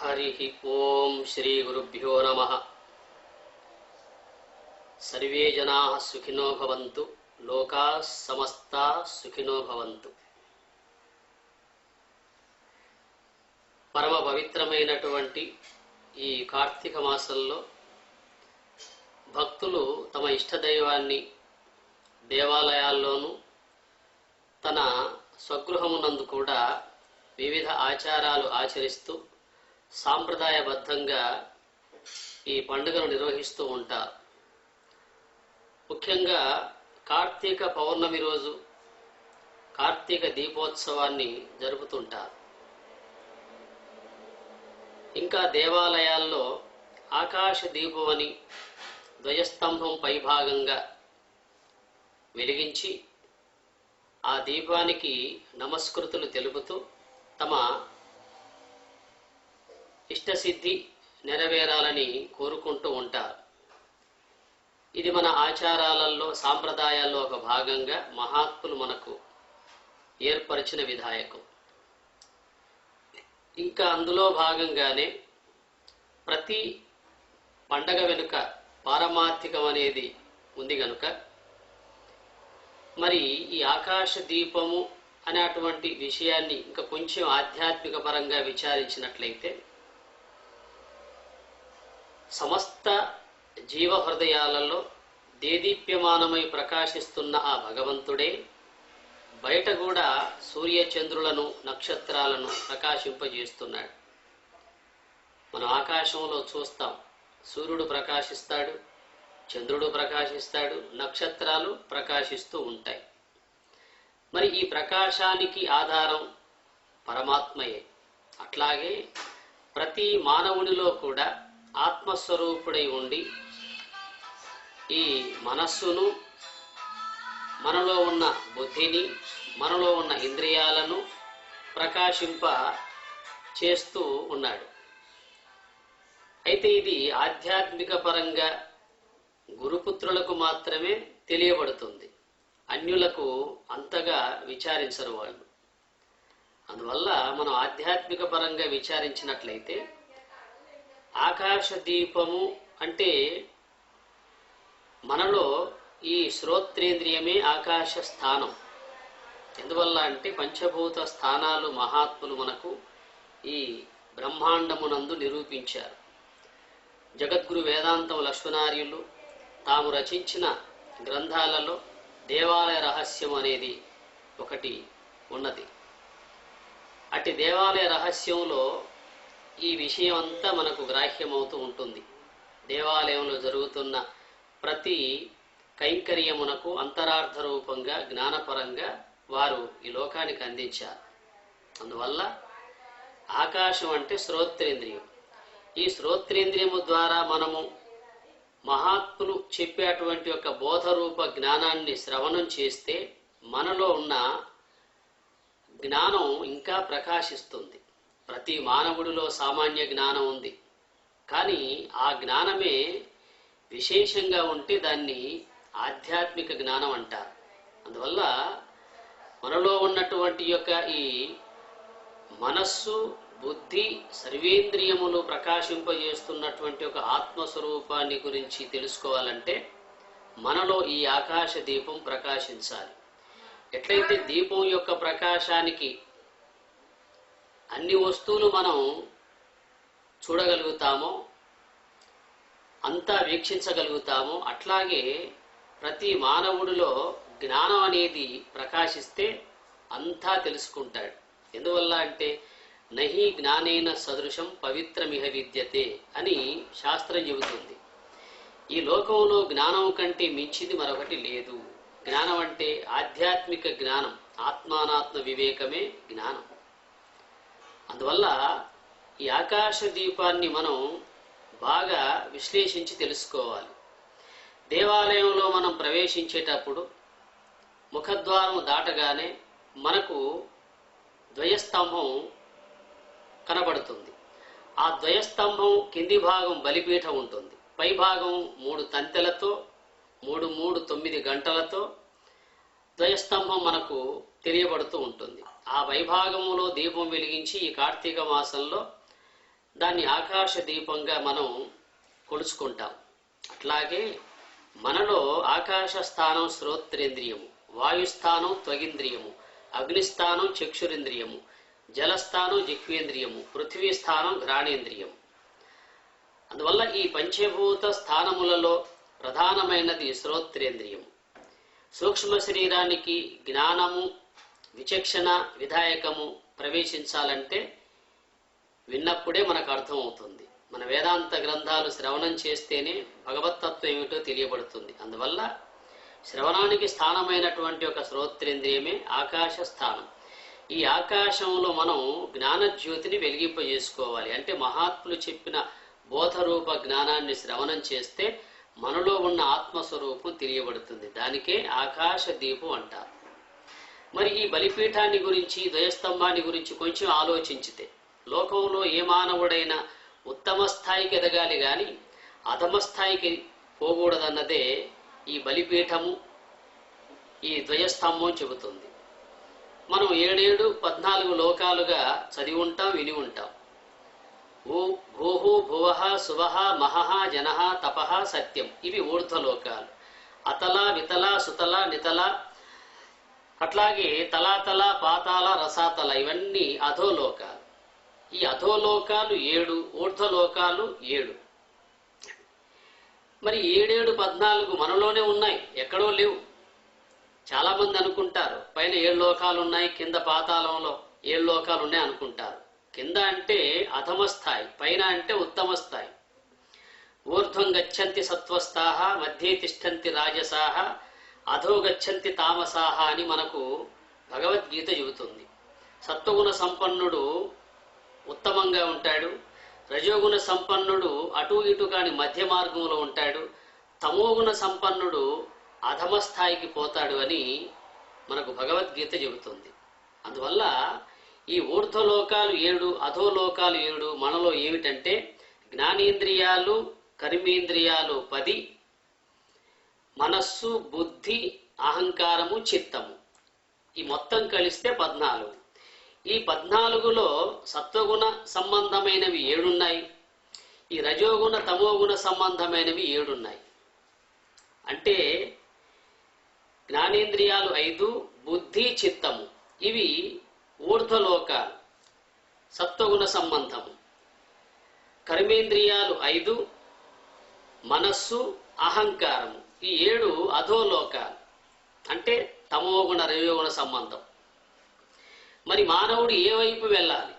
హరి ఓం శ్రీ గురుభ్యో నమ. సర్వే జనా సుఖినో భవంతు లోకా సమస్తా సుఖినో భవంతు. పరమ పవిత్రమైనటువంటి ఈ కార్తీక మాసంలో భక్తులు తమ ఇష్టదైవాన్ని దేవాలయాల్లోనూ తన స్వగృహమునందు కూడా వివిధ ఆచారాలు ఆచరిస్తూ సాంప్రదాయబద్ధంగా ఈ పండుగను నిర్వహిస్తూ ఉంటారు ముఖ్యంగా కార్తీక పౌర్ణమి రోజు కార్తీక దీపోత్సవాన్ని జరుపుతుంటారు ఇంకా దేవాలయాల్లో ఆకాశ దీపం అని ధ్వజస్తంభం పైభాగంగా వెలిగించి ఆ దీపానికి నమస్కృతులు తెలుపుతూ తమ ఇష్టసిద్ధి నెరవేరాలని కోరుకుంటూ ఉంటారు. ఇది మన ఆచారాలలో సాంప్రదాయాల్లో ఒక భాగంగా మహాత్ములు మనకు ఏర్పరిచిన విధాయకం. ఇంకా అందులో భాగంగానే ప్రతి పండగ వెనుక పారమార్థికం అనేది ఉంది గనుక మరి ఈ ఆకాశ దీపము అనేటువంటి విషయాన్ని ఇంకా కొంచెం ఆధ్యాత్మిక పరంగా విచారించినట్లయితే సమస్త జీవ హృదయాలలో దేదీప్యమానమై ప్రకాశిస్తున్న ఆ భగవంతుడే బయట కూడా సూర్యచంద్రులను నక్షత్రాలను ప్రకాశింపజేస్తున్నాడు. మనం ఆకాశంలో చూస్తాం. సూర్యుడు ప్రకాశిస్తాడు చంద్రుడు ప్రకాశిస్తాడు నక్షత్రాలు ప్రకాశిస్తూ ఉంటాయి. మరి ఈ ప్రకాశానికి ఆధారం పరమాత్మయే. అట్లాగే ప్రతి మానవునిలో కూడా ఆత్మస్వరూపుడై ఉండి ఈ మనస్సును మనలో ఉన్న బుద్ధిని మనలో ఉన్న ఇంద్రియాలను ప్రకాశింప చేస్తూ ఉన్నాడు. అయితే ఇది ఆధ్యాత్మిక పరంగా గురుపుత్రులకు మాత్రమే తెలియబడుతుంది. అన్యులకు అంతగా విచారించరు వాళ్ళు. అందువల్ల మనం ఆధ్యాత్మిక పరంగా విచారించినట్లయితే ఆకాశ దీపము అంటే మనలో ఈ శ్రోత్రేంద్రియమే ఆకాశ స్థానం. ఎందువల్ల అంటే పంచభూత స్థానాలు మహాత్ములు మనకు ఈ బ్రహ్మాండమునందు నిరూపించారు. జగద్గురు వేదాంతం లక్ష్మణార్యులు తాము రచించిన గ్రంథాలలో దేవాలయ రహస్యం అనేది ఒకటి ఉన్నది. అట్టి దేవాలయ రహస్యంలో ఈ విషయం అంతా మనకు గ్రాహ్యమవుతూ ఉంటుంది. దేవాలయంలో జరుగుతున్న ప్రతి కైంకర్యమునకు అంతరార్థ రూపంగా జ్ఞానపరంగా వారు ఈ లోకానికి అందించారు. అందువల్ల ఆకాశం అంటే శ్రోత్రేంద్రియం. ఈ శ్రోత్రేంద్రియము ద్వారా మనము మహాత్ములు చెప్పేటువంటి ఒక బోధరూప జ్ఞానాన్ని శ్రవణం చేస్తే మనలో ఉన్న జ్ఞానం ఇంకా ప్రకాశిస్తుంది. ప్రతి మానవుడిలో సామాన్య జ్ఞానం ఉంది. కానీ ఆ జ్ఞానమే విశేషంగా ఉంటే దాన్ని ఆధ్యాత్మిక జ్ఞానం అంటారు. అందువల్ల మనలో ఉన్నటువంటి యొక్క ఈ మనస్సు బుద్ధి సర్వేంద్రియములు ప్రకాశింపజేస్తున్నటువంటి ఒక ఆత్మస్వరూపాన్ని గురించి తెలుసుకోవాలంటే మనలో ఈ ఆకాశ దీపం ప్రకాశించాలి. ఎట్లయితే దీపం యొక్క ప్రకాశానికి అన్ని వస్తువులు మనం చూడగలుగుతామో అంతా వీక్షించగలుగుతామో అట్లాగే ప్రతి మానవుడిలో జ్ఞానం అనేది ప్రకాశిస్తే అంతా తెలుసుకుంటాడు. ఎందువల్ల అంటే నహి జ్ఞానేన సదృశం పవిత్రమిహ విద్యతే అని శాస్త్రం చెబుతుంది. ఈ లోకంలో జ్ఞానం కంటే మించింది మరొకటి లేదు. జ్ఞానం అంటే ఆధ్యాత్మిక జ్ఞానం ఆత్మానాత్మ వివేకమే జ్ఞానం. అందువల్ల ఈ ఆకాశ దీపాన్ని మనం బాగా విశ్లేషించి తెలుసుకోవాలి. దేవాలయంలో మనం ప్రవేశించేటప్పుడు ముఖద్వారం దాటగానే మనకు ద్వయస్తంభం కనబడుతుంది. ఆ ద్వయస్తంభం కింది భాగం బలిపీఠం ఉంటుంది. పై భాగం మూడు తంతెలతో మూడు మూడు తొమ్మిది గంటలతో ద్వయస్తంభం మనకు తెలియబడుతూ ఉంటుంది. ఆ వైభాగములో దీపం వెలిగించి ఈ కార్తీక మాసంలో దాన్ని ఆకాశ దీపంగా మనం కొలుచుకుంటాం. అట్లాగే మనలో ఆకాశ స్థానం శ్రోత్రేంద్రియము వాయుస్థానం త్వగింద్రియము అగ్నిస్థానం చక్షురింద్రియము జలస్థానం జిహ్వేంద్రియము పృథ్వీ స్థానం ఘ్రాణేంద్రియము. అందువల్ల ఈ పంచభూత స్థానములలో ప్రధానమైనది శ్రోత్రేంద్రియము. సూక్ష్మ శరీరానికి జ్ఞానము విచక్షణ విధాయకము ప్రవేశించాలంటే విన్నప్పుడే మనకు అర్థమవుతుంది. మన వేదాంత గ్రంథాలు శ్రవణం చేస్తేనే భగవతత్వం ఏమిటో తెలియబడుతుంది. అందువల్ల శ్రవణానికి స్థానమైనటువంటి ఒక శ్రోత్రేంద్రియమే ఆకాశ స్థానం. ఈ ఆకాశంలో మనం జ్ఞానజ్యోతిని వెలిగింపజేసుకోవాలి. అంటే మహాత్ములు చెప్పిన బోధరూప జ్ఞానాన్ని శ్రవణం చేస్తే మనలో ఉన్న ఆత్మస్వరూపం తెలియబడుతుంది. దానికే ఆకాశ దీపం అంటారు. మరి ఈ బలిపీఠాన్ని గురించి ద్వయస్తంభాన్ని గురించి కొంచెం ఆలోచించితే లోకంలో ఏ మానవుడైనా ఉత్తమ స్థాయికి ఎదగాలి కానీ అధమ స్థాయికి పోకూడదన్నదే ఈ బలిపీఠము ఈ ద్వయస్తంభం చెబుతుంది. మనం ఏడేడు పద్నాలుగు లోకాలుగా చదివి ఉంటాం విని ఉంటాం. భూ భూహు భువహ శువహ మహహ జనః తపః సత్యం. ఇవి ఊర్ధ్వలోకాలు. అతల వితల సుతల నితల అట్లాగే తలాతల పాతాల రసాతల ఇవన్నీ అధోలోకాలు. ఈ అధోలోకాలు ఏడు ఊర్ధ్వలోకాలు ఏడు. మరి ఏడేడు పద్నాలుగు మనలోనే ఉన్నాయి ఎక్కడో లేవు. చాలా మంది అనుకుంటారు పైన ఏడు లోకాలు ఉన్నాయి కింద పాతాళంలో ఏడు లోకాలు ఉన్నాయి అనుకుంటారు. కింద అంటే అధమ స్థాయి పైన అంటే ఉత్తమ స్థాయి. ఊర్ధ్వం గచ్చంతి సత్వస్థాహ మధ్యే తిష్టంతి రాజసాహ అధోగచ్చంతి తామసాహ అని మనకు భగవద్గీత చెబుతుంది. సత్వగుణ సంపన్నుడు ఉత్తమంగా ఉంటాడు. రజోగుణ సంపన్నుడు అటు ఇటు కాని మధ్య మార్గంలో ఉంటాడు. తమోగుణ సంపన్నుడు అధమ స్థాయికి పోతాడు అని మనకు భగవద్గీత చెబుతుంది. అందువల్ల ఈ ఊర్ధ్వలోకాలు ఏడు అధోలోకాలు ఏడు మనలో ఏమిటంటే జ్ఞానేంద్రియాలు కర్మేంద్రియాలు పది మనస్సు బుద్ధి అహంకారము చిత్తము. ఈ మొత్తం కలిస్తే పద్నాలుగు. ఈ పద్నాలుగులో సత్వగుణ సంబంధమైనవి ఏడున్నాయి. ఈ రజోగుణ తమోగుణ సంబంధమైనవి ఏడున్నాయి. అంటే జ్ఞానేంద్రియాలు ఐదు బుద్ధి చిత్తము. ఇవి ఊర్ధ్వలోక సత్వగుణ సంబంధము. కర్మేంద్రియాలు ఐదు మనస్సు అహంకారము. ఈ ఏడు అధోలోకాలు. అంటే తమోగుణ రజోగుణ సంబంధం. మరి మానవుడు ఏ వైపు వెళ్ళాలి?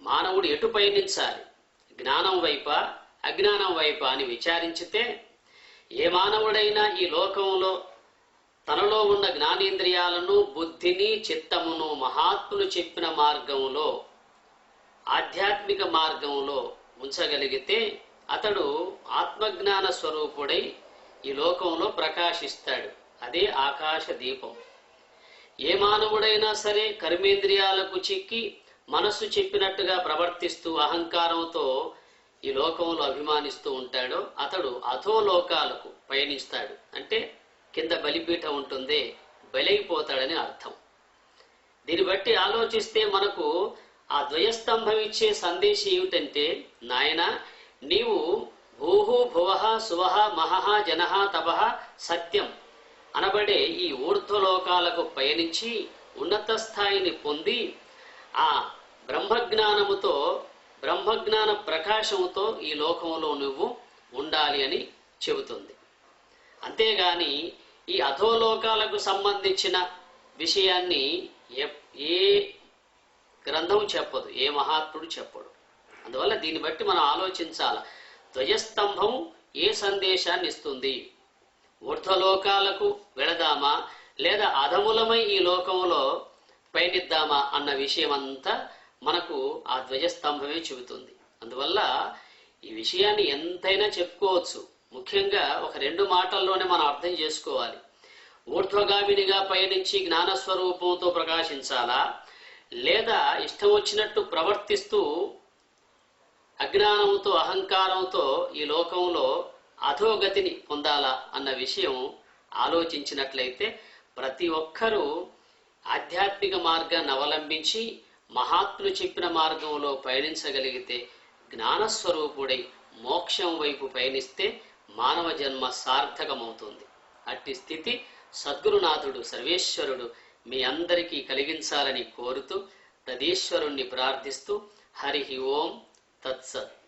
మానవుడు ఎటు పయనించాలి? జ్ఞానం వైపా అజ్ఞానం వైపా అని విచారించితే ఏ మానవుడైనా ఈ లోకంలో తనలో ఉన్న జ్ఞానేంద్రియాలను బుద్ధిని చిత్తమును మహాత్ములు చెప్పిన మార్గంలో ఆధ్యాత్మిక మార్గంలో ఉంచగలిగితే అతడు ఆత్మజ్ఞాన స్వరూపుడై ఈ లోకంలో ప్రకాశిస్తాడు. అదే ఆకాశ దీపం. ఏ మానవుడైనా సరే కర్మేంద్రియాలకు చిక్కి మనస్సు చెప్పినట్టుగా ప్రవర్తిస్తూ అహంకారంతో ఈ లోకంలో అభిమానిస్తూ ఉంటాడో అతడు అధోలోకాలకు పయనిస్తాడు. అంటే కింద బలిపీఠం ఉంటుంది బలైపోతాడని అర్థం. దీన్ని బట్టి ఆలోచిస్తే మనకు ఆ ద్వయస్తంభం ఇచ్చే సందేశం ఏమిటంటే నాయన నీవు భూహు భువః సువహ మహహ జనహ తపహ సత్యం అనబడే ఈ ఊర్ధ్వలోకాలకు పయనించి ఉన్నత స్థాయిని పొంది ఆ బ్రహ్మజ్ఞానముతో బ్రహ్మజ్ఞాన ప్రకాశముతో ఈ లోకంలో నువ్వు ఉండాలి అని చెబుతుంది. అంతేగాని ఈ అధోలోకాలకు సంబంధించిన విషయాన్ని ఎ- ఏ గ్రంథం చెప్పదు ఏ మహాత్ముడు చెప్పడు. అందువల్ల దీన్ని బట్టి మనం ఆలోచించాలి. ధ్వజస్తంభం ఏ సందేశాన్ని ఇస్తుంది ఊర్ధ్వలోకాలకు వెళదామా? లేదా అధములమై ఈ లోకంలో పయనిద్దామా అన్న విషయం అంతా మనకు ఆ ధ్వజస్తంభమే చెబుతుంది. అందువల్ల ఈ విషయాన్ని ఎంతైనా చెప్పుకోవచ్చు. ముఖ్యంగా ఒక రెండు మాటల్లోనే మనం అర్థం చేసుకోవాలి. ఊర్ధ్వగామినిగా పయనించి జ్ఞానస్వరూపంతో ప్రకాశించాలా? లేదా ఇష్టం వచ్చినట్టు ప్రవర్తిస్తూ అజ్ఞానంతో అహంకారంతో ఈ లోకంలో అధోగతిని పొందాలా అన్న విషయం ఆలోచించినట్లయితే ప్రతి ఒక్కరూ ఆధ్యాత్మిక మార్గాన్ని అవలంబించి మహాత్ములు చెప్పిన మార్గంలో పయనించగలిగితే జ్ఞానస్వరూపుడై మోక్షం వైపు పయనిస్తే మానవ జన్మ సార్థకమవుతుంది. అట్టి స్థితి సద్గురునాథుడు సర్వేశ్వరుడు మీ అందరికీ కలిగించాలని కోరుతూ ప్రదీశ్వరుణ్ణి ప్రార్థిస్తూ హరి ఓం That's it.